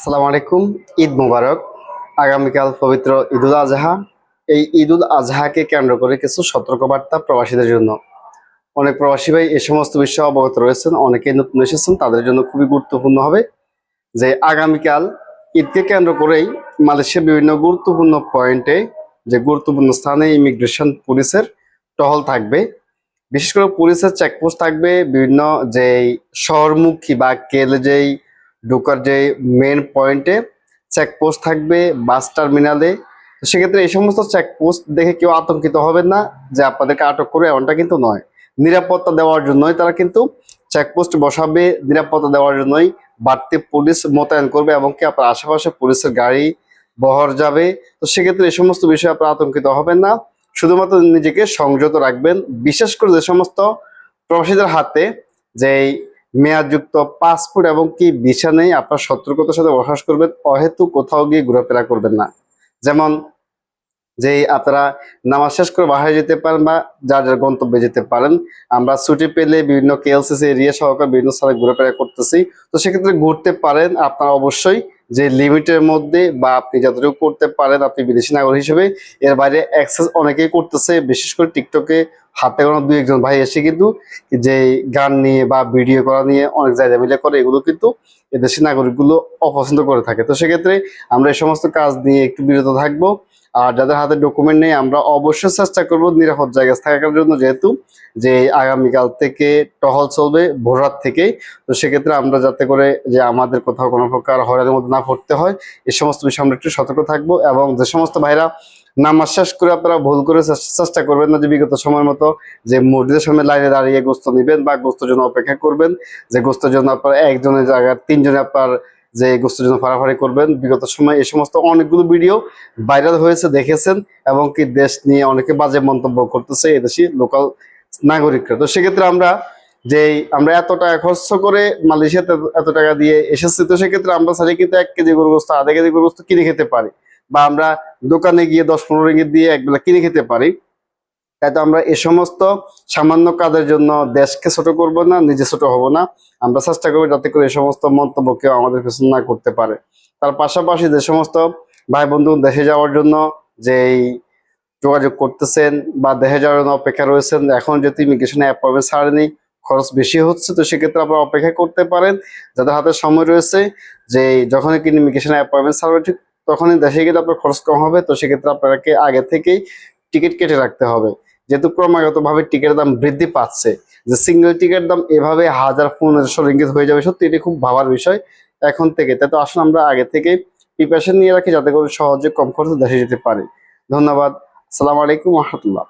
আসসালামু আলাইকুম, ঈদ মুবারক। আগামীকাল পবিত্র ঈদুল আজহা। এই ঈদুল আজহাকে কেন্দ্র করে কিছু সতর্কবার্তা প্রবাসীদের জন্য। অনেক প্রবাসী ভাই এই সমস্ত বিষয়ে অবগত রয়েছেন। অনেকেই নতুন এসেছেন, তাদের জন্য খুবই গুরুত্বপূর্ণ হবে যে আগামীকাল ঈদকে কেন্দ্র করেই মালয়েশিয়ার বিভিন্ন গুরুত্বপূর্ণ পয়েন্টে যে গুরুত্বপূর্ণ স্থানে ইমিগ্রেশন পুলিশের টহল থাকবে। বিশেষ করে পুলিশের চেকপোস্ট থাকবে। বিভিন্ন যেই শহরমুখী বা কেল যেই ঢোকার যে মেন পয়েন্টে চেকপোস্ট থাকবে বাস টার্মিনালে সেক্ষেত্রে এই সমস্ত চেকপোস্ট দেখে কেউ আতঙ্কিত হবেন না যে আপনাদেরকে আটক করবে, এমনটা কিন্তু নয়। নিরাপত্তা দেওয়ার জন্যই তারা কিন্তু চেকপোস্ট বসাবে, নিরাপত্তা দেওয়ার জন্যই বাড়তি পুলিশ মোতায়েন করবে এবং কি আপনার আশেপাশে পুলিশের গাড়ি বহর যাবে। তো সেক্ষেত্রে এই সমস্ত বিষয়ে আপনারা আতঙ্কিত হবেন না। শুধুমাত্র নিজেকে সংযত রাখবেন। বিশেষ করে যে সমস্ত প্রবাসীদের হাতে যেই মেয়াদযুক্ত পাসপোর্ট এবং কি ভিসা নেই, আপনার সতর্কতার সাথে বসবাস করবেন, অহেতু কোথাও গিয়ে ঘোরাফেরা করবেন না। যেমন যে আপনারা নামাজ শেষ করে বাসায় যেতে পারেন বা যার যার গন্তব্যে যেতে পারেন, আমরা ছুটি পেলে বিভিন্ন কেএলসিসি এরিয়া সহকারে বিভিন্ন স্থানে ঘোরাফেরা করতেছি। তো সেক্ষেত্রে ঘুরতে পারেন, আপনারা অবশ্যই যে লিমিটের মধ্যে বা আপনি যতটুকু করতে পারেন আপনি বিদেশি নাগরিক হিসেবে, এর বাইরে অ্যাক্সেস অনেকেই করতেছে, বিশেষ করে টিকটকে হাতে কোনো দুই একজন ভাই এসে কিন্তু যে গান নিয়ে বা ভিডিও করা নিয়ে অনেক জায়গা মিলে করে, এগুলো কিন্তু এদেশি নাগরিকগুলো অপছন্দ করে থাকে। তো সেক্ষেত্রে আমরা এই সমস্ত কাজ নিয়ে একটু বিরত থাকব। আর যাদের হাতে ডকুমেন্ট নেই, আমরা অবশ্যই চেষ্টা করব নিরাপদ জায়গায় থাকার জন্য যেহেতু যে আগামীকাল থেকে টহল চলবে ভোররাত থেকেই। তো সেক্ষেত্রে আমরা যাতে করে যে আমাদের কোথাও কোনো প্রকার হয়রানির মধ্যে না পড়তে হয় এই সমস্ত বিষয়ে আমরা একটু সতর্ক থাকব এবং যে সমস্ত ভাইরা নামাজ শেষ করে আপনারা ভুল করে চেষ্টা করবেন না যে বিগত সময়ের মতো যে মসজিদের সামনে লাইনে দাঁড়িয়ে গোস্ত নিবেন বা গোস্তের জন্য অপেক্ষা করবেন, যে গোস্তের জন্য আপনার একজনের জায়গায় তিনজনে আপনার যে গোস্তের জন্য ফাড়াফাড়ি করবেন। বিগত সময় এই সমস্ত অনেকগুলো ভিডিও ভাইরাল হয়েছে, দেখেছেন এবং কি দেশ নিয়ে অনেকে বাজে মন্তব্য করতেছে, এদেশি লোকাল নাগরিকরা। তো সেক্ষেত্রে আমরা যে আমরা এত টাকা খরচ করে মালয়েশিয়াতে এত- টাকা দিয়ে এসেছি, তো সেক্ষেত্রে আমরা সারি কিন্তু এক কেজি গরু গোস্ত, আধা কেজি গরু গোস্ত কিনে খেতে পারি। বা আমরা দোকানে গিয়ে দশ পনেরো রিঙ্গিত দিয়ে একবেলা কিনে খেতে পারি। তাই তো আমরা এ সমস্ত সামান্য কাজের জন্য দেশকে ছোট করব না, নিজে ছোট হব না। আমরা চেষ্টা করব যাতে করে এই সমস্ত মন্তব্য কেউ আমাদের পেছনে না করতে পারে। তার পাশাপাশি যে সমস্ত ভাই বন্ধু দেশে যাওয়ার জন্য যেই যোগাযোগ করতেছেন বা দেশে যাওয়ার জন্য অপেক্ষা রয়েছেন, এখন যেহেতু ইমিগ্রেশনে অ্যাপয়েন্টমেন্ট ছাড়েনি, খরচ বেশি হচ্ছে, তো সেক্ষেত্রে আপনারা অপেক্ষা করতে পারেন। যাদের হাতে সময় রয়েছে যে যখনই কিনে ইমিগ্রেশনে অ্যাপয়েন্টমেন্ট ছাড়বে ঠিক তখনই দেশে গেলে আপনার খরচ কম হবে, তো সেক্ষেত্রে আপনাকে আগে থেকেই টিকিট কেটে রাখতে হবে। যেহেতু ক্রমাগত ভাবে টিকিটের দাম বৃদ্ধি পাচ্ছে, যে সিঙ্গেল টিকের দাম এভাবে হাজার পনেরোশো রিঙ্গিত হয়ে যাবে, সত্যি এটি খুব ভাবার বিষয় এখন থেকে। তাই তো আসলে আমরা আগে থেকে প্রিপারেশন নিয়ে রাখি, যাতে করে সহজে কম খরচে দেশে যেতে পারি। ধন্যবাদ। সালাম আলাইকুম রহমতুল্লাহ।